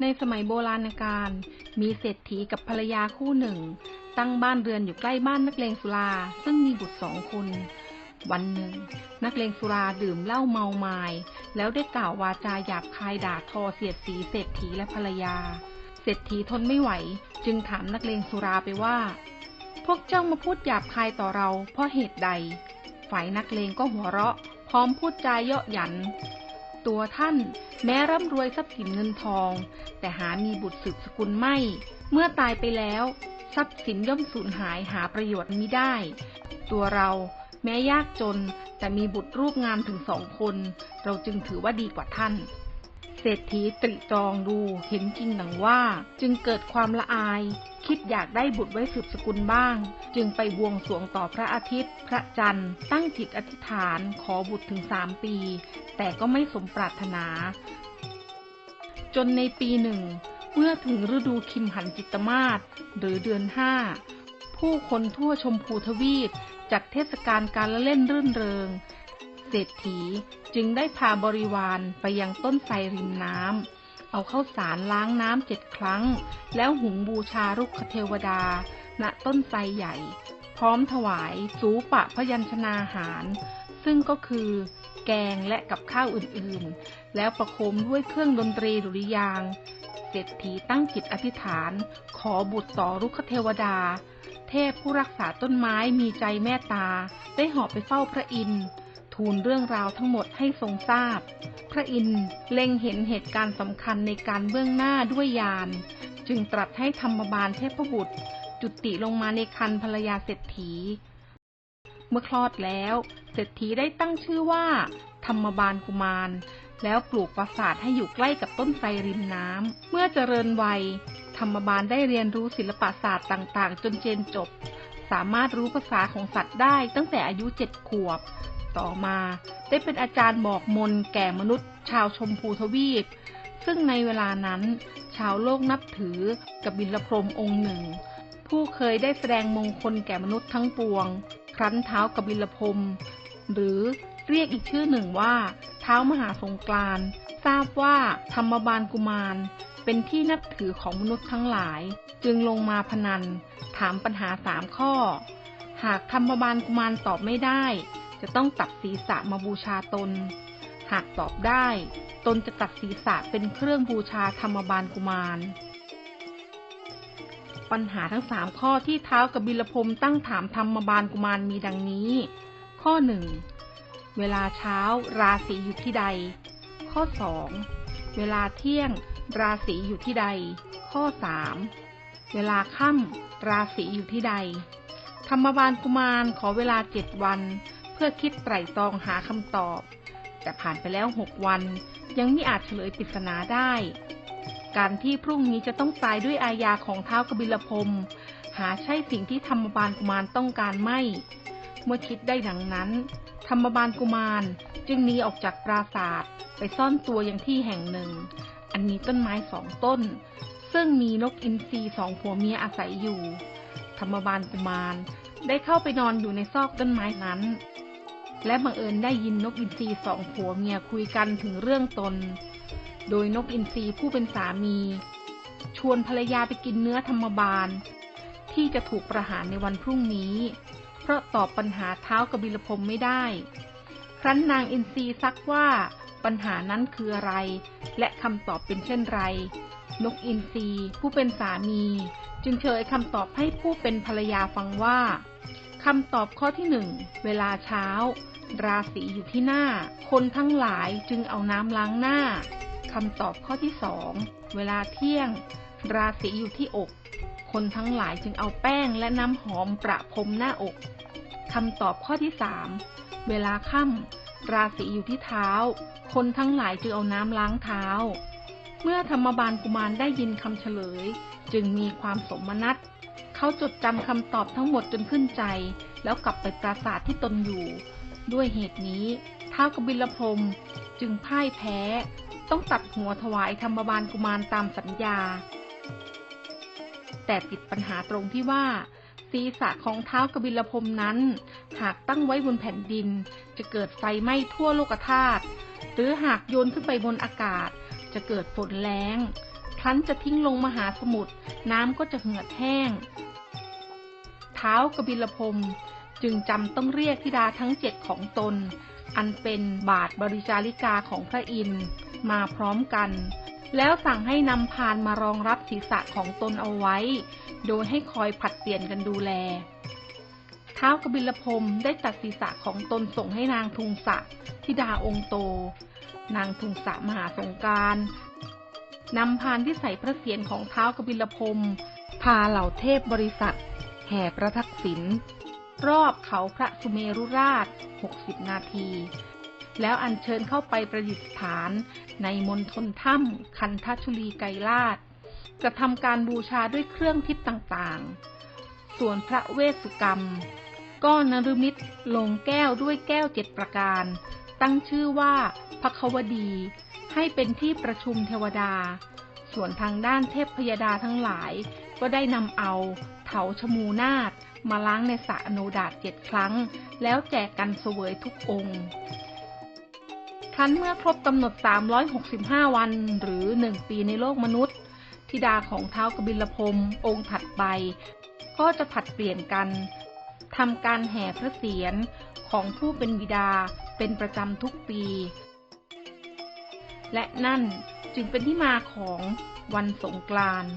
ในสมัยโบราณกาลมีเศรษฐีกับภรรยาคู่หนึ่ง ตั้งบ้านเรือนอยู่ใกล้บ้านนักเลงสุรา ซึ่งมีบุตรสองคน วันหนึ่ง นักเลงสุราดื่มเหล้าเมาไมายแล้วได้กล่าววาจาหยาบคายด่าทอเสียดสีเศรษฐีและภรรยา เศรษฐีทนไม่ไหว จึงถามนักเลงสุราไปว่า พวกเจ้ามาพูดหยาบคายต่อเราเพราะเหตุใด ฝ่ายนักเลงก็หัวเราะ พร้อมพูดจาเยาะหยัน ตัวท่าน แม้ร่ำรวยทรัพย์สินเงินทอง แต่หามีบุตรสืบสกุลไม่ เมื่อตายไปแล้ว ทรัพย์สินย่อมสูญหายหาประโยชน์มิได้ ตัวเราแม้ยากจนแต่มีบุตรรูปงามถึงสองคน เราจึงถือว่าดีกว่าท่าน เศรษฐีตริตรองดูเห็นจริงดังว่า จึงเกิดความละอาย คิดอยากได้บุตรไว้สืบสกุลบ้าง จึงไปบวงสรวงต่อพระอาทิตย์ พระจันทร์ ตั้งจิตอธิษฐานขอบุตรถึงสามปี แต่ก็ไม่สมปรารถนา จนในปีหนึ่ง เมื่อถึงฤดูคิมหันจิตมาศหรือเดือนห้าผู้คนทั่วชมพูทวีปจัดเทศกาลการละเล่นรื่นเริง เศรษฐีจึงได้พาบริวารไปยังต้นไทรริมน้ำ เอาเข้าวสารล้างน้ำเจ็ดครั้ง แล้วหุงบูชารุกขเทวดา ณต้นไทรใหญ่ พร้อมถวายสูปะพยัญชนาหาร ซึ่งก็คือ แกงและกับข้าวอื่นๆ แล้วประโคมด้วยเครื่องดนตรีดุริยางเศรษฐีตั้งจิตอธิษฐาน ขอบุตรต่อรุกขเทวดา เทพผู้รักษาต้นไม้มีใจเมตตา ได้หอบไปเฝ้าพระอินทร์ ทูลเรื่องราวทั้งหมดให้ทรงทราบ พระอินทร์เล็งเห็นเหตุการณ์สำคัญในการเบื้องหน้าด้วยญาณจึงตรัสให้ธรรมบาลเทพบุตร จุติลงมาในคันภรรยาเศรษฐี เมื่อคลอดแล้วเศรษฐีได้ตั้งชื่อว่า ธรรมบาลกุมาร แล้วปลูกปราสาทให้อยู่ใกล้กับต้นไทรริมน้ำ เมื่อเจริญวัย ธรรมบาลได้เรียนรู้ศิลปศาสตร์ต่าง ๆ จนเจนจบ สามารถรู้ภาษาของสัตว์ได้ตั้งแต่อายุเจ็ดขวบ ต่อมา ได้เป็นอาจารย์บอกมนแก่มนุษย์ ชาวชมพูทวีป ซึ่งในเวลานั้น ชาวโลกนับถือกบิลพรมองค์หนึ่ง ผู้เคยได้แสดงมงคลแก่มนุษย์ทั้งปวง ครั้นเท้ากบิลพรมหรือเรียกอีกชื่อหนึ่งว่า เท้ามหาสงกรานทราบว่าธรรมบาลกุมาร เป็นที่นับถือของมนุษย์ทั้งหลาย จึงลงมาพนัน ถามปัญหาสามข้อ หากธรรมบาลกุมารตอบไม่ได้ จะต้องตัดศีรษะมาบูชาตน หากตอบได้ ตนจะตัดศีรษะเป็นเครื่องบูชาธรรมบาลกุมาร ปัญหาทั้งสามข้อที่เท้ากบิลพรมตั้งถามธรรมบาลกุมารมีดังนี้ ข้อหนึ่งเวลาเช้าราศีอยู่ที่ใด ข้อสองเวลาเที่ยง ราศีอยู่ที่ใด ข้อสามเวลาค่ำราศีอยู่ที่ใด ธรรมบาลกุมารขอเวลาเจ็ดวัน เพื่อคิดไตร่ตรองหาคำตอบ แต่ผ่านไปแล้วหกวัน ยังไม่อาจเฉลยปริศนาได้ การที่พรุ่งนี้จะต้องตายด้วยอาญาของเท้ากบิลพรมหาใช่สิ่งที่ธรรมบาลกุมารต้องการไม่ เมื่อคิดได้ดังนั้น ธรรมบาลกุมารจึงหนีออกจากปราสาทไปซ่อนตัวอย่างที่แห่งหนึ่ง อันมีต้นไม้สองต้น ซึ่งมีนกอินทรีสองผัวเมียอาศัยอยู่ ธรรมบาลกุมารได้เข้าไปนอนอยู่ในซอกต้นไม้นั้น และบังเอิญได้ยินนกอินทรีสองผัวเมียคุยกันถึงเรื่องตน โดยนกอินทรีผู้เป็นสามี ชวนภรรยาไปกินเนื้อธรรมบาล ที่จะถูกประหารในวันพรุ่งนี้ เพราะตอบปัญหาเท้ากบิลพมไม่ได้ ครั้นนางอินทรีซักว่าปัญหานั้นคืออะไร และคำตอบเป็นเช่นไร นกอินทรีผู้เป็นสามี จึงเฉลยคำตอบให้ผู้เป็นภรรยาฟังว่าคำตอบข้อที่หนึ่ง เวลาเช้า ราศีอยู่ที่หน้า คนทั้งหลายจึงเอาน้ำล้างหน้าคำตอบข้อที่สองเวลาเที่ยง ราศีอยู่ที่อก คนทั้งหลายจึงเอาแป้งและน้ำหอมประพรมหน้าอกคำตอบข้อที่สามเวลาค่ำราศีอยู่ที่เท้า คนทั้งหลายจึงเอาน้ำล้างเท้า เมื่อธรรมบาลกุมารได้ยินคำเฉลย จึงมีความสมนัตเขาจดจำคำตอบทั้งหมดจนขึ้นใจ แล้วกลับไปปราสาทที่ตนอยู่ ด้วยเหตุนี้ท้าวกบิลพรมจึงพ่ายแพ้ ต้องตัดหัวถวายธรรมบาลกุมารตามสัญญา แต่ติดปัญหาตรงที่ว่า ศีรษะของเท้าวกบิลพรมนั้น หากตั้งไว้บนแผ่นดิน จะเกิดไฟไหม้ทั่วโลกธาตุหรือหากโยนขึ้นไปบนอากาศ จะเกิดฝนแล้งครั้นจะทิ้งลงมหาสมุทรน้ำก็จะเหือดแห้ง เท้ากบิลพรม จึงจำต้องเรียกธิดาทั้งเจ็ดของตน อันเป็นบาทบริจาริกาของพระอินทร์มาพร้อมกัน แล้วสั่งให้นำพานมารองรับศีรษะของตนเอาไว้ โดยให้คอยผัดเปลี่ยนกันดูแลท้าวกบิลพรมได้ตัดศีรษะของตนส่งให้นางทุงสะธิดาองค์โต นางทุงสะมหาสงการนำพานที่ใส่พระเศียรของท้าวกบิลพรมพาเหล่าเทพบริษัท แห่ประทักษิณ รอบเขาพระสุเมรุราช 60 นาที แล้วอัญเชิญเข้าไปประดิษฐานในมณฑลถ้ำคันทชุลีไกรลาดกระทำการบูชาด้วยเครื่องทิพย์ต่างๆ ส่วนพระเวสสุกรรม ก็นรมิตลงแก้วด้วยแก้วเจ็ดประการ ตั้งชื่อว่าพระควดี ให้เป็นที่ประชุมเทวดา ส่วนทางด้านเทพพยดาทั้งหลาย ก็ได้นำเอาเถาชมูนาฏ มาล้างในสระอโนดาตเจ็ดครั้ง แล้วแจกกันเสวยทุกองค์ครั้นเมื่อครบกำหนด 365 วัน หรือ 1 ปีในโลกมนุษย์ธิดาของเท้ากบิลพรมองค์ถัดไป ก็จะผัดเปลี่ยนกันทำการแห่พระเศียรของผู้เป็นบิดาเป็นประจำทุกปี และนั่นจึงเป็นที่มาของวันสงกรานต์